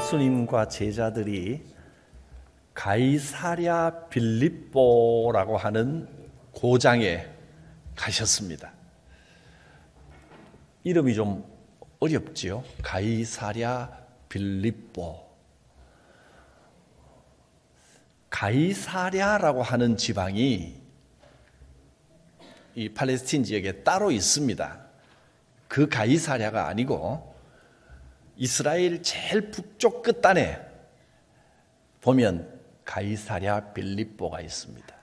예수님과 제자들이 가이사랴 빌립보라고 하는 고장에 가셨습니다. 이름이 좀 어렵지요. 가이사랴 빌립보. 가이사랴라고 하는 지방이 이 팔레스틴 지역에 따로 있습니다. 그 가이사랴가 아니고 이스라엘 제일 북쪽 끝단에 보면 가이사랴 빌립보가 있습니다.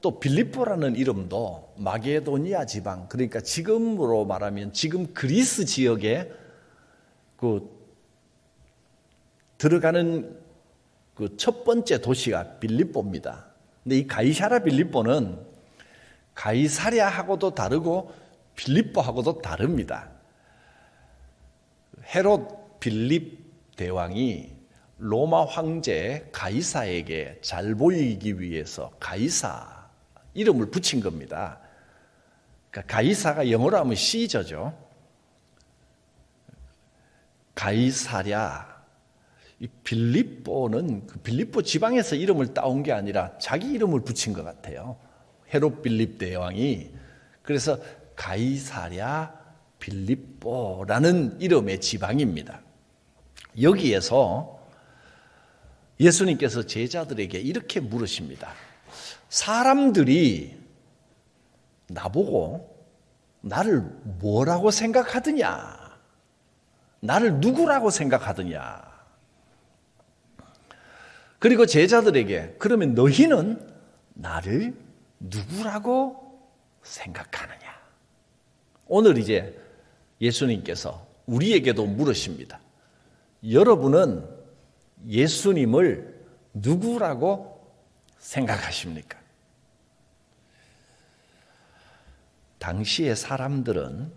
또 빌립보라는 이름도 마게도니아 지방 그러니까 지금으로 말하면 지금 그리스 지역에 그 들어가는 그 첫 번째 도시가 빌립보입니다. 근데 이 가이사랴 빌립보는 가이사랴하고도 다르고 빌립보하고도 다릅니다. 헤롯 빌립 대왕이 로마 황제 가이사에게 잘 보이기 위해서 가이사 이름을 붙인 겁니다. 그러니까 가이사가 영어로 하면 시저죠. 가이사랴 이 빌립보는 그 빌립보 지방에서 이름을 따온 게 아니라 자기 이름을 붙인 것 같아요. 헤롯 빌립 대왕이 그래서 가이사랴 빌립보라는 이름의 지방입니다. 여기에서 예수님께서 제자들에게 이렇게 물으십니다. 사람들이 나보고 나를 뭐라고 생각하느냐? 나를 누구라고 생각하느냐? 그리고 제자들에게 그러면 너희는 나를 누구라고 생각하느냐? 오늘 이제 예수님께서 우리에게도 물으십니다. 여러분은 예수님을 누구라고 생각하십니까? 당시의 사람들은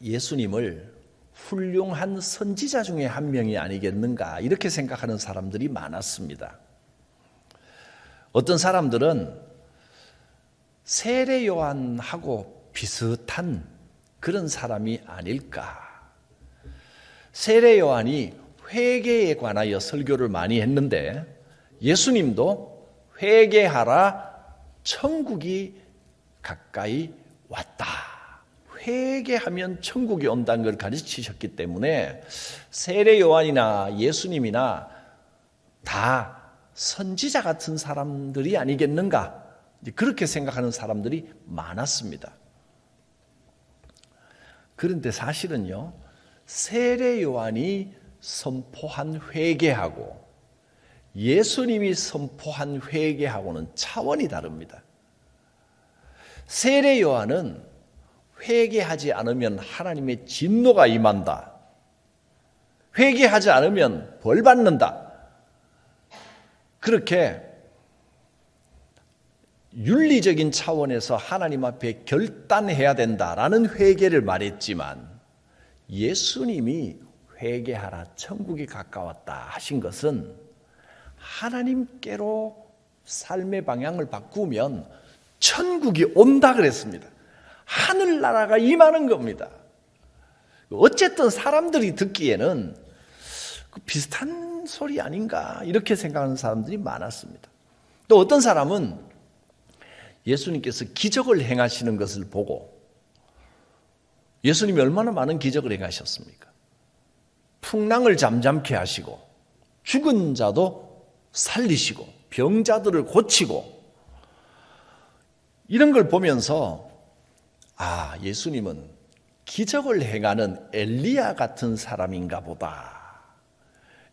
예수님을 훌륭한 선지자 중에 한 명이 아니겠는가 이렇게 생각하는 사람들이 많았습니다. 어떤 사람들은 세례 요한하고 비슷한 그런 사람이 아닐까. 세례 요한이 회개에 관하여 설교를 많이 했는데 예수님도 회개하라 천국이 가까이 왔다. 회개하면 천국이 온다는 걸 가르치셨기 때문에 세례 요한이나 예수님이나 다 선지자 같은 사람들이 아니겠는가? 그렇게 생각하는 사람들이 많았습니다. 그런데 사실은요, 세례 요한이 선포한 회개하고 예수님이 선포한 회개하고는 차원이 다릅니다. 세례 요한은 회개하지 않으면 하나님의 진노가 임한다. 회개하지 않으면 벌 받는다. 그렇게 윤리적인 차원에서 하나님 앞에 결단해야 된다라는 회개를 말했지만 예수님이 회개하라 천국이 가까웠다 하신 것은 하나님께로 삶의 방향을 바꾸면 천국이 온다 그랬습니다. 하늘나라가 임하는 겁니다. 어쨌든 사람들이 듣기에는 그 비슷한 소리 아닌가 이렇게 생각하는 사람들이 많았습니다. 또 어떤 사람은 예수님께서 기적을 행하시는 것을 보고 예수님이 얼마나 많은 기적을 행하셨습니까? 풍랑을 잠잠케 하시고 죽은 자도 살리시고 병자들을 고치고 이런 걸 보면서 아, 예수님은 기적을 행하는 엘리야 같은 사람인가 보다.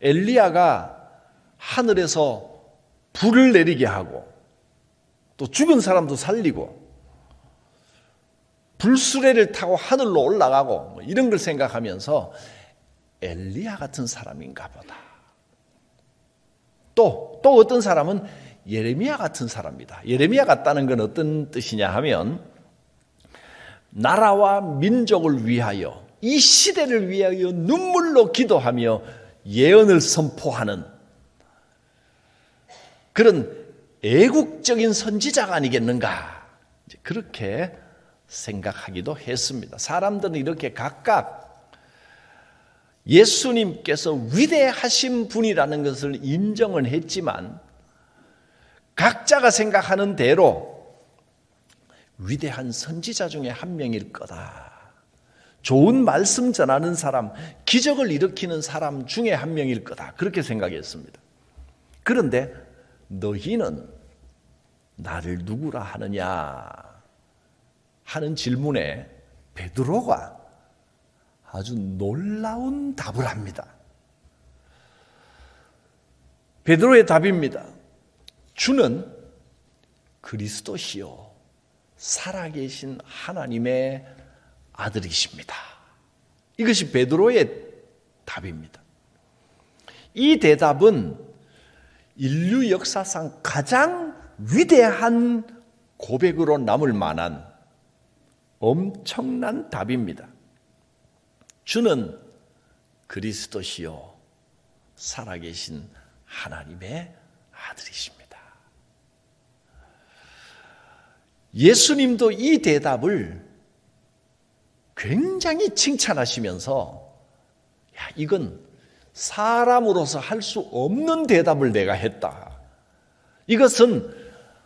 엘리야가 하늘에서 불을 내리게 하고 또 죽은 사람도 살리고 불수레를 타고 하늘로 올라가고 뭐 이런 걸 생각하면서 엘리야 같은 사람인가 보다. 또, 또 어떤 사람은 예레미야 같은 사람이다. 예레미야 같다는 건 어떤 뜻이냐 하면 나라와 민족을 위하여 이 시대를 위하여 눈물로 기도하며 예언을 선포하는 그런 애국적인 선지자가 아니겠는가. 그렇게 생각하기도 했습니다. 사람들은 이렇게 각각 예수님께서 위대하신 분이라는 것을 인정은 했지만 각자가 생각하는 대로 위대한 선지자 중에 한 명일 거다. 좋은 말씀 전하는 사람, 기적을 일으키는 사람 중에 한 명일 거다. 그렇게 생각했습니다. 그런데 너희는 나를 누구라 하느냐 하는 질문에 베드로가 아주 놀라운 답을 합니다. 베드로의 답입니다. 주는 그리스도시요 살아계신 하나님의 아들이십니다. 이것이 베드로의 답입니다. 이 대답은 인류 역사상 가장 위대한 고백으로 남을 만한 엄청난 답입니다. 주는 그리스도시요 살아계신 하나님의 아들이십니다. 예수님도 이 대답을 굉장히 칭찬하시면서 야, 이건 사람으로서 할 수 없는 대답을 내가 했다. 이것은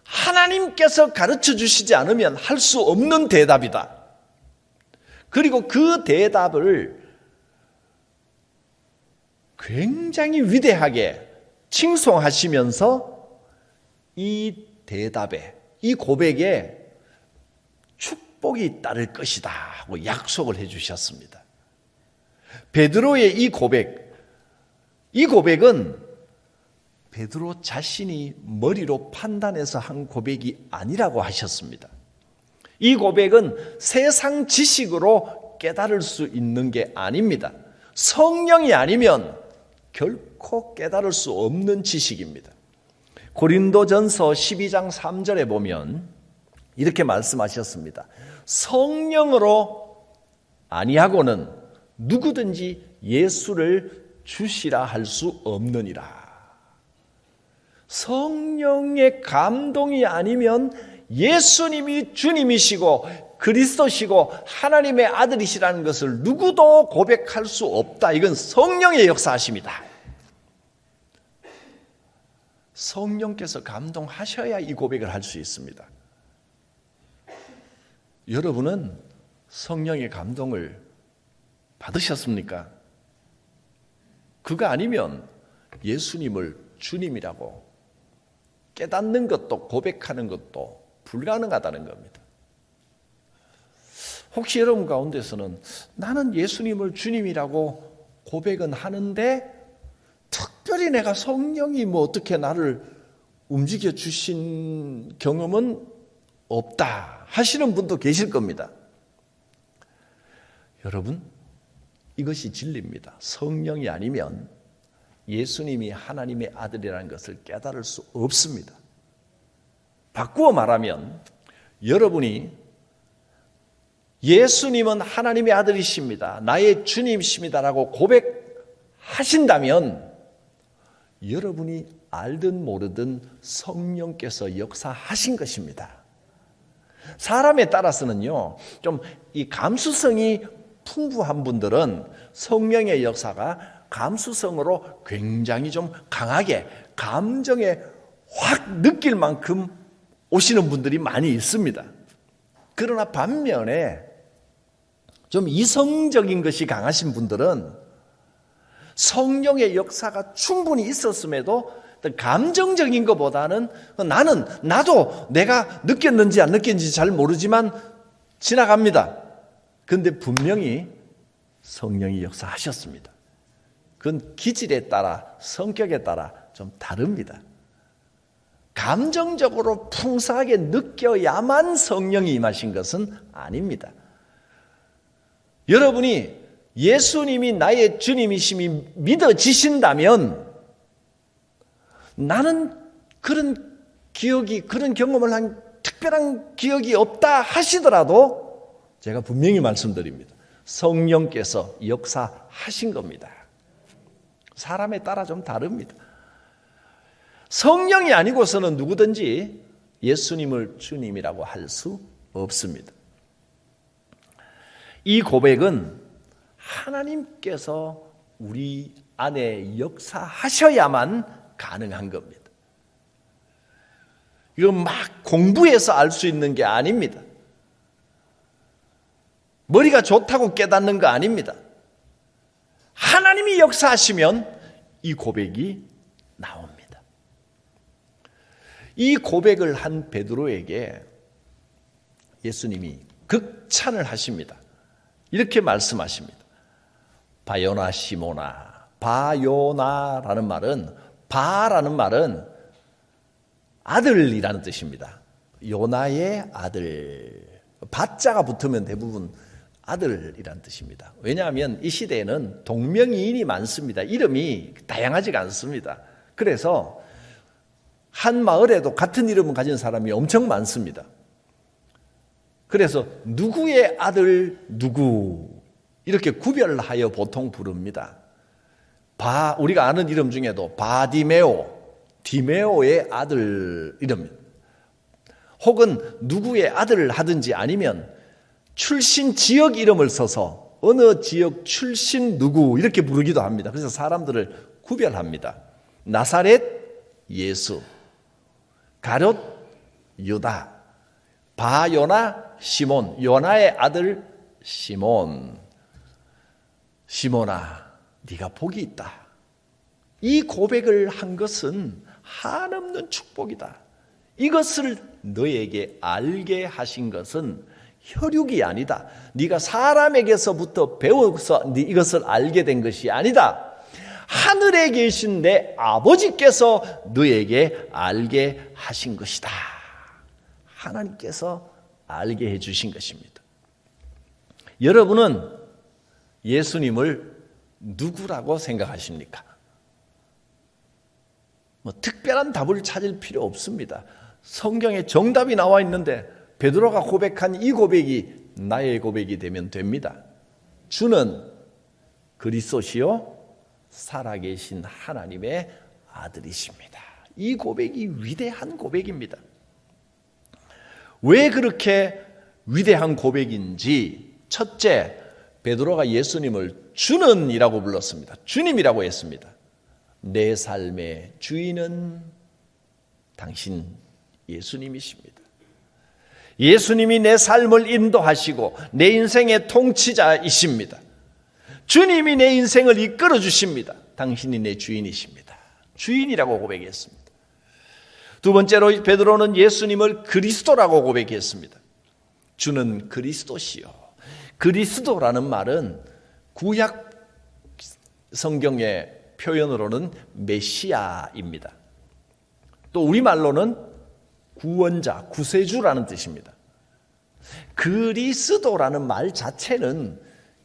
하나님께서 가르쳐 주시지 않으면 할 수 없는 대답이다. 그리고 그 대답을 굉장히 위대하게 칭송하시면서 이 대답에, 이 고백에 축복이 따를 것이다 하고 약속을 해 주셨습니다. 베드로의 이 고백, 이 고백은 베드로 자신이 머리로 판단해서 한 고백이 아니라고 하셨습니다. 이 고백은 세상 지식으로 깨달을 수 있는 게 아닙니다. 성령이 아니면 결코 깨달을 수 없는 지식입니다. 고린도전서 12장 3절에 보면 이렇게 말씀하셨습니다. 성령으로 아니하고는 누구든지 예수를 주시라 할 수 없느니라. 성령의 감동이 아니면 예수님이 주님이시고 그리스도시고 하나님의 아들이시라는 것을 누구도 고백할 수 없다. 이건 성령의 역사하십니다. 성령께서 감동하셔야 이 고백을 할 수 있습니다. 여러분은 성령의 감동을 받으셨습니까? 그거 아니면 예수님을 주님이라고 깨닫는 것도 고백하는 것도 불가능하다는 겁니다. 혹시 여러분 가운데서는 나는 예수님을 주님이라고 고백은 하는데 특별히 내가 성령이 뭐 어떻게 나를 움직여 주신 경험은 없다 하시는 분도 계실 겁니다. 여러분, 이것이 진리입니다. 성령이 아니면 예수님이 하나님의 아들이라는 것을 깨달을 수 없습니다. 바꾸어 말하면 여러분이 예수님은 하나님의 아들이십니다. 나의 주님이십니다라고 고백하신다면 여러분이 알든 모르든 성령께서 역사하신 것입니다. 사람에 따라서는요, 좀 이 감수성이 풍부한 분들은 성령의 역사가 감수성으로 굉장히 좀 강하게 감정에 확 느낄 만큼 오시는 분들이 많이 있습니다. 그러나 반면에 좀 이성적인 것이 강하신 분들은 성령의 역사가 충분히 있었음에도 감정적인 것보다는 나는 나도 내가 느꼈는지 안 느꼈는지 잘 모르지만 지나갑니다. 근데 분명히 성령이 역사하셨습니다. 그건 기질에 따라 성격에 따라 좀 다릅니다. 감정적으로 풍성하게 느껴야만 성령이 임하신 것은 아닙니다. 여러분이 예수님이 나의 주님이심이 믿어지신다면 나는 그런 기억이, 그런 경험을 한 특별한 기억이 없다 하시더라도 제가 분명히 말씀드립니다. 성령께서 역사하신 겁니다. 사람에 따라 좀 다릅니다. 성령이 아니고서는 누구든지 예수님을 주님이라고 할 수 없습니다. 이 고백은 하나님께서 우리 안에 역사하셔야만 가능한 겁니다. 이건 막 공부해서 알 수 있는 게 아닙니다. 머리가 좋다고 깨닫는 거 아닙니다. 하나님이 역사하시면 이 고백이 나옵니다. 이 고백을 한 베드로에게 예수님이 극찬을 하십니다. 이렇게 말씀하십니다. 바요나 시모나 바요나라는 말은 바라는 말은 아들이라는 뜻입니다. 요나의 아들. 바자가 붙으면 대부분 아들이란 뜻입니다. 왜냐하면 이 시대에는 동명이인이 많습니다. 이름이 다양하지가 않습니다. 그래서 한 마을에도 같은 이름을 가진 사람이 엄청 많습니다. 그래서 누구의 아들 누구 이렇게 구별하여 보통 부릅니다. 바 우리가 아는 이름 중에도 바디메오, 디메오의 아들 이름입니다. 혹은 누구의 아들을 하든지 아니면 출신 지역 이름을 써서 어느 지역 출신 누구 이렇게 부르기도 합니다. 그래서 사람들을 구별합니다. 나사렛 예수, 가롯 유다, 바요나 시몬, 요나의 아들 시몬. 시몬아, 네가 복이 있다. 이 고백을 한 것은 한없는 축복이다. 이것을 너에게 알게 하신 것은 혈육이 아니다. 네가 사람에게서부터 배워서 네 이것을 알게 된 것이 아니다. 하늘에 계신 내 아버지께서 너에게 알게 하신 것이다. 하나님께서 알게 해 주신 것입니다. 여러분은 예수님을 누구라고 생각하십니까? 뭐 특별한 답을 찾을 필요 없습니다. 성경에 정답이 나와 있는데 베드로가 고백한 이 고백이 나의 고백이 되면 됩니다. 주는 그리스도시요 살아계신 하나님의 아들이십니다. 이 고백이 위대한 고백입니다. 왜 그렇게 위대한 고백인지 첫째 베드로가 예수님을 주는이라고 불렀습니다. 주님이라고 했습니다. 내 삶의 주인은 당신 예수님이십니다. 예수님이 내 삶을 인도하시고 내 인생의 통치자이십니다. 주님이 내 인생을 이끌어 주십니다. 당신이 내 주인이십니다. 주인이라고 고백했습니다. 두 번째로 베드로는 예수님을 그리스도라고 고백했습니다. 주는 그리스도시요. 그리스도라는 말은 구약 성경의 표현으로는 메시아입니다. 또 우리말로는 구원자, 구세주라는 뜻입니다. 그리스도라는 말 자체는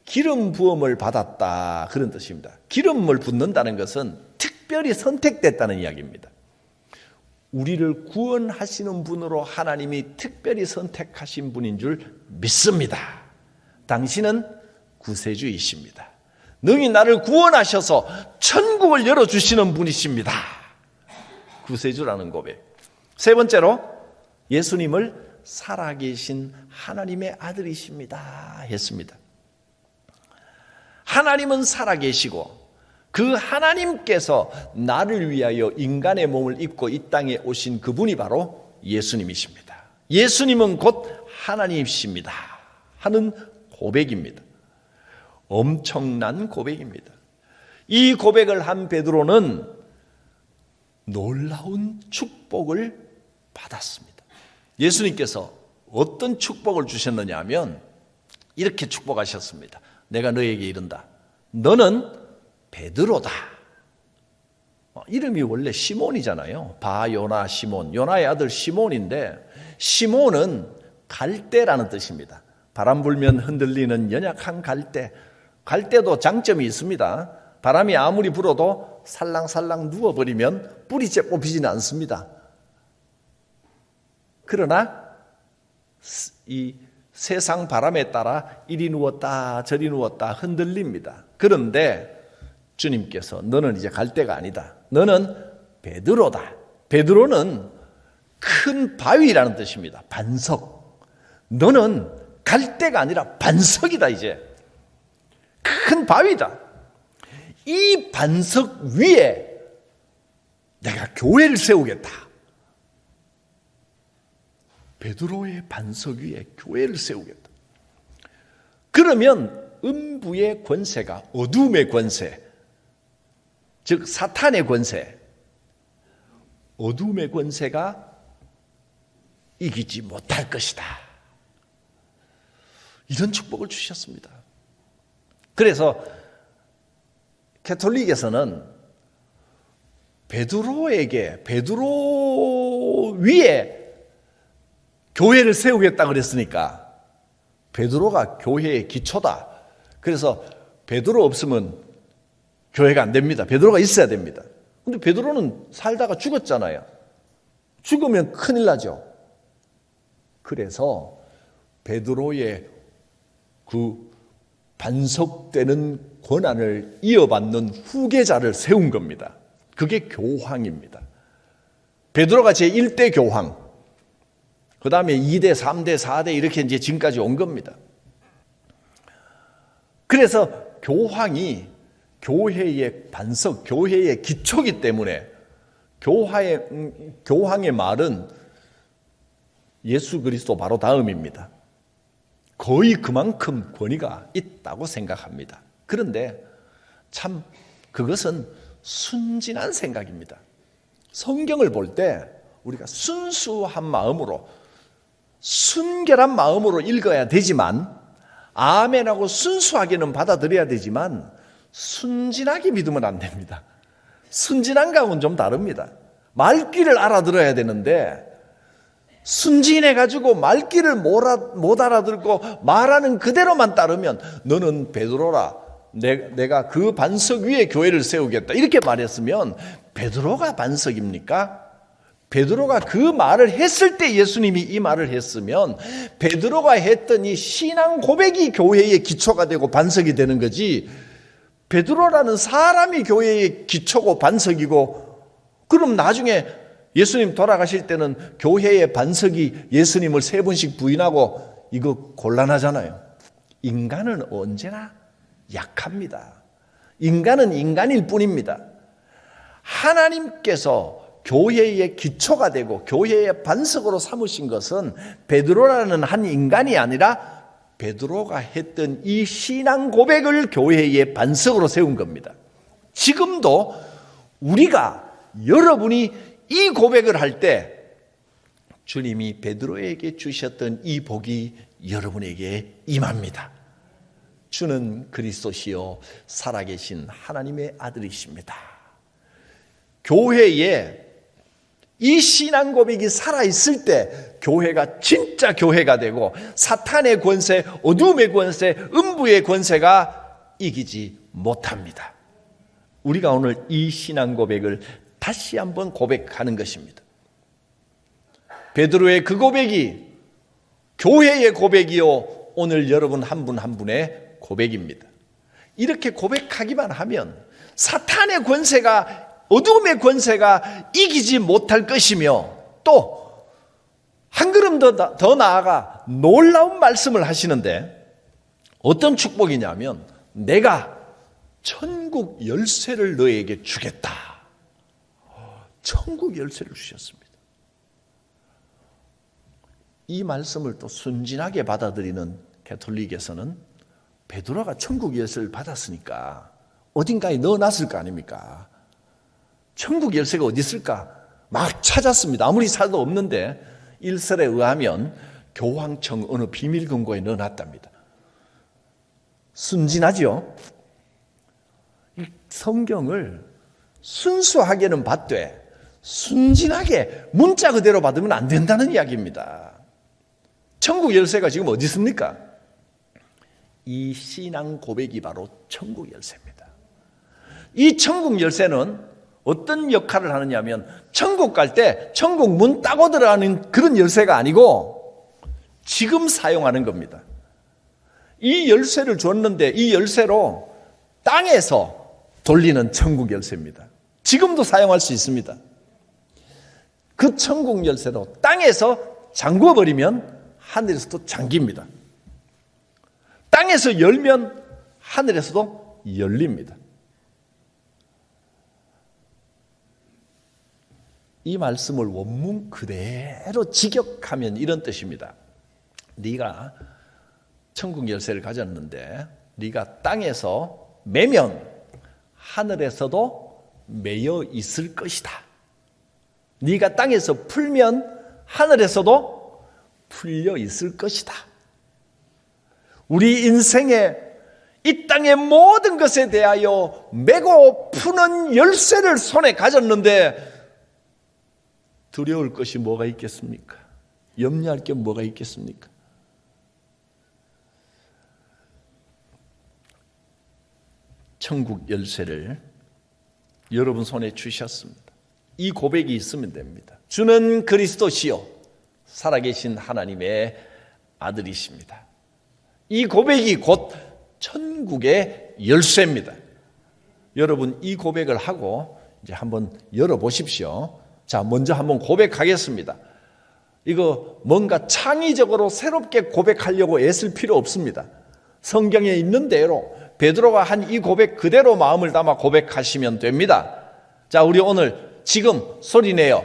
기름 부음을 받았다 그런 뜻입니다. 기름을 붓는다는 것은 특별히 선택됐다는 이야기입니다. 우리를 구원하시는 분으로 하나님이 특별히 선택하신 분인 줄 믿습니다. 당신은 구세주이십니다. 능히 나를 구원하셔서 천국을 열어주시는 분이십니다. 구세주라는 고백. 세 번째로 예수님을 살아계신 하나님의 아들이십니다. 했습니다. 하나님은 살아계시고 그 하나님께서 나를 위하여 인간의 몸을 입고 이 땅에 오신 그분이 바로 예수님이십니다. 예수님은 곧 하나님이십니다. 하는 고백입니다. 엄청난 고백입니다. 이 고백을 한 베드로는 놀라운 축복을 받았습니다. 예수님께서 어떤 축복을 주셨느냐 하면 이렇게 축복하셨습니다. 내가 너에게 이른다. 너는 베드로다. 어, 이름이 원래 시몬이잖아요. 바 요나 시몬. 요나의 아들 시몬인데 시몬은 갈대라는 뜻입니다. 바람 불면 흔들리는 연약한 갈대. 갈대도 장점이 있습니다. 바람이 아무리 불어도 살랑살랑 누워버리면 뿌리째 뽑히지는 않습니다. 그러나 이 세상 바람에 따라 이리 누웠다 저리 누웠다 흔들립니다. 그런데 주님께서 너는 이제 갈 때가 아니다. 너는 베드로다. 베드로는 큰 바위라는 뜻입니다. 반석. 너는 갈 때가 아니라 반석이다 이제. 큰 바위다. 이 반석 위에 내가 교회를 세우겠다. 베드로의 반석 위에 교회를 세우겠다. 그러면 음부의 권세가 어둠의 권세, 즉 사탄의 권세, 어둠의 권세가 이기지 못할 것이다. 이런 축복을 주셨습니다. 그래서 캐톨릭에서는 베드로에게 베드로 위에 교회를 세우겠다 그랬으니까 베드로가 교회의 기초다. 그래서 베드로 없으면 교회가 안 됩니다. 베드로가 있어야 됩니다. 근데 베드로는 살다가 죽었잖아요. 죽으면 큰일 나죠. 그래서 베드로의 그 반석되는 권한을 이어받는 후계자를 세운 겁니다. 그게 교황입니다. 베드로가 제1대 교황, 그 다음에 2대, 3대, 4대 이렇게 이제 지금까지 온 겁니다. 그래서 교황이 교회의 반석, 교회의 기초기 때문에 교화의, 음, 교황의 말은 예수 그리스도 바로 다음입니다. 거의 그만큼 권위가 있다고 생각합니다. 그런데 참 그것은 순진한 생각입니다. 성경을 볼 때 우리가 순수한 마음으로 순결한 마음으로 읽어야 되지만 아멘하고 순수하게는 받아들여야 되지만 순진하게 믿으면 안 됩니다. 순진한 감은 좀 다릅니다. 말귀를 알아들어야 되는데 순진해 가지고 말귀를 못 알아듣고 말하는 그대로만 따르면 너는 베드로라 내 가 그 반석 위에 교회를 세우겠다 이렇게 말했으면 베드로가 반석입니까? 베드로가 그 말을 했을 때 예수님이 이 말을 했으면 베드로가 했던 이 신앙 고백이 교회의 기초가 되고 반석이 되는 거지 베드로라는 사람이 교회의 기초고 반석이고 그럼 나중에 예수님 돌아가실 때는 교회의 반석이 예수님을 세 번씩 부인하고 이거 곤란하잖아요. 인간은 언제나 약합니다. 인간은 인간일 뿐입니다. 하나님께서 교회의 기초가 되고 교회의 반석으로 삼으신 것은 베드로라는 한 인간이 아니라 베드로가 했던 이 신앙 고백을 교회의 반석으로 세운 겁니다. 지금도 우리가 여러분이 이 고백을 할 때 주님이 베드로에게 주셨던 이 복이 여러분에게 임합니다. 주는 그리스도시요 살아계신 하나님의 아들이십니다. 교회에 이 신앙 고백이 살아있을 때 교회가 진짜 교회가 되고 사탄의 권세, 어둠의 권세, 음부의 권세가 이기지 못합니다. 우리가 오늘 이 신앙 고백을 다시 한번 고백하는 것입니다. 베드로의 그 고백이 교회의 고백이요. 오늘 여러분 한 분한 한 분의 고백입니다. 이렇게 고백하기만 하면 사탄의 권세가 어둠의 권세가 이기지 못할 것이며 또 한 걸음 더, 더 나아가 놀라운 말씀을 하시는데 어떤 축복이냐면 내가 천국 열쇠를 너에게 주겠다. 천국 열쇠를 주셨습니다. 이 말씀을 또 순진하게 받아들이는 캐톨릭에서는 베드로가 천국 열쇠를 받았으니까 어딘가에 넣어놨을 거 아닙니까? 천국 열쇠가 어디 있을까? 막 찾았습니다. 아무리 찾아도 없는데 일설에 의하면 교황청 어느 비밀 금고에 넣어놨답니다. 순진하죠? 성경을 순수하게는 받되 순진하게 문자 그대로 받으면 안 된다는 이야기입니다. 천국 열쇠가 지금 어디 있습니까? 이 신앙 고백이 바로 천국 열쇠입니다. 이 천국 열쇠는 어떤 역할을 하느냐면 천국 갈 때 천국 문 따고 들어가는 그런 열쇠가 아니고 지금 사용하는 겁니다. 이 열쇠를 줬는데 이 열쇠로 땅에서 돌리는 천국 열쇠입니다. 지금도 사용할 수 있습니다. 그 천국 열쇠로 땅에서 잠궈 버리면 하늘에서도 잠깁니다. 땅에서 열면 하늘에서도 열립니다. 이 말씀을 원문 그대로 직역하면 이런 뜻입니다. 네가 천국 열쇠를 가졌는데 네가 땅에서 매면 하늘에서도 매여 있을 것이다. 네가 땅에서 풀면 하늘에서도 풀려 있을 것이다. 우리 인생의 이 땅의 모든 것에 대하여 매고 푸는 열쇠를 손에 가졌는데 두려울 것이 뭐가 있겠습니까? 염려할 게 뭐가 있겠습니까? 천국 열쇠를 여러분 손에 주셨습니다. 이 고백이 있으면 됩니다. 주는 그리스도시요 살아계신 하나님의 아들이십니다. 이 고백이 곧 천국의 열쇠입니다. 여러분 이 고백을 하고 이제 한번 열어 보십시오. 자, 먼저 한번 고백하겠습니다. 이거 뭔가 창의적으로 새롭게 고백하려고 애쓸 필요 없습니다. 성경에 있는 대로 베드로가 한 이 고백 그대로 마음을 담아 고백하시면 됩니다. 자, 우리 오늘 지금 소리 내어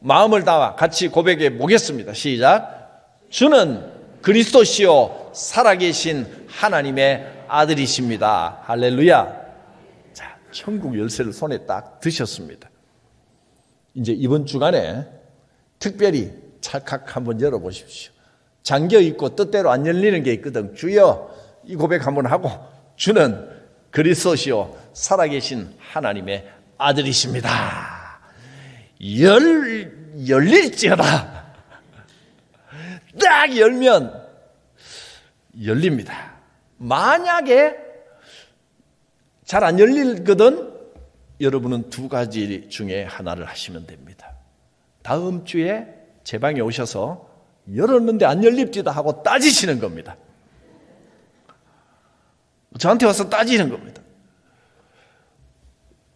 마음을 담아 같이 고백해 보겠습니다. 시작. 주는 그리스도시요 살아계신 하나님의 아들이십니다. 할렐루야. 자, 천국 열쇠를 손에 딱 드셨습니다. 이제 이번 주간에 특별히 찰칵 한번 열어보십시오. 잠겨 있고 뜻대로 안 열리는 게 있거든. 주여 이 고백 한번 하고 주는 그리스도시요 살아계신 하나님의 아들이십니다. 열 열릴지어다. 딱 열면 열립니다. 만약에 잘 안 열리거든 여러분은 두 가지 중에 하나를 하시면 됩니다. 다음 주에 제 방에 오셔서 열었는데 안 열립지다 하고 따지시는 겁니다. 저한테 와서 따지는 겁니다.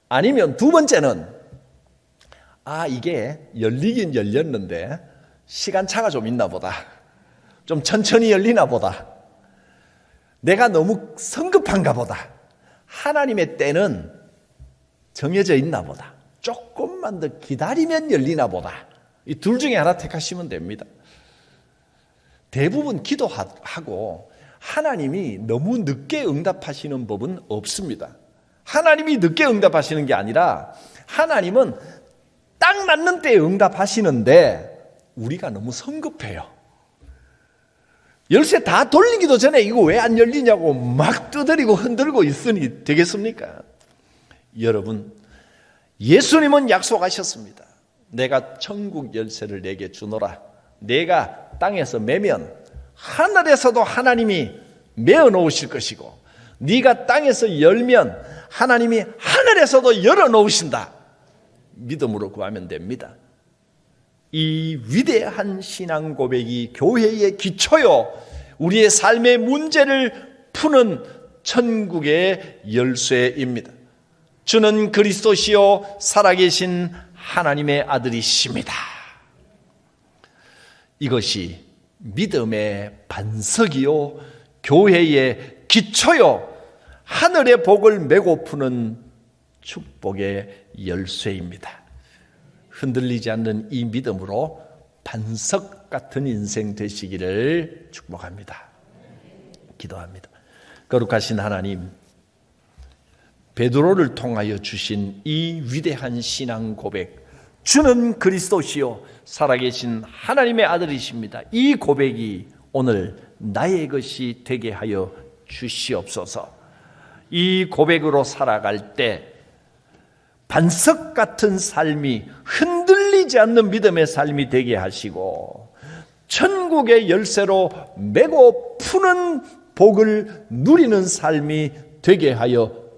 아니면 두 번째는 아 이게 열리긴 열렸는데 시간차가 좀 있나 보다. 좀 천천히 열리나 보다. 내가 너무 성급한가 보다. 하나님의 때는 정해져 있나 보다. 조금만 더 기다리면 열리나 보다. 이 둘 중에 하나 택하시면 됩니다. 대부분 기도하고 하나님이 너무 늦게 응답하시는 법은 없습니다. 하나님이 늦게 응답하시는 게 아니라 하나님은 딱 맞는 때에 응답하시는데 우리가 너무 성급해요. 열쇠 다 돌리기도 전에 이거 왜 안 열리냐고 막 두드리고 흔들고 있으니 되겠습니까? 여러분, 예수님은 약속하셨습니다. 내가 천국 열쇠를 내게 주노라. 내가 땅에서 매면 하늘에서도 하나님이 메어 놓으실 것이고 네가 땅에서 열면 하나님이 하늘에서도 열어 놓으신다. 믿음으로 구하면 됩니다. 이 위대한 신앙 고백이 교회의 기초요. 우리의 삶의 문제를 푸는 천국의 열쇠입니다. 주는 그리스도시요 살아계신 하나님의 아들이십니다. 이것이 믿음의 반석이요 교회의 기초요 하늘의 복을 메고 푸는 축복의 열쇠입니다. 흔들리지 않는 이 믿음으로 반석 같은 인생 되시기를 축복합니다. 기도합니다. 거룩하신 하나님, 베드로를 통하여 주신 이 위대한 신앙 고백, 주는 그리스도시요 살아계신 하나님의 아들이십니다. 이 고백이 오늘 나의 것이 되게 하여 주시옵소서. 이 고백으로 살아갈 때 반석 같은 삶이 흔들리지 않는 믿음의 삶이 되게 하시고 천국의 열쇠로 메고 푸는 복을 누리는 삶이 되게 하여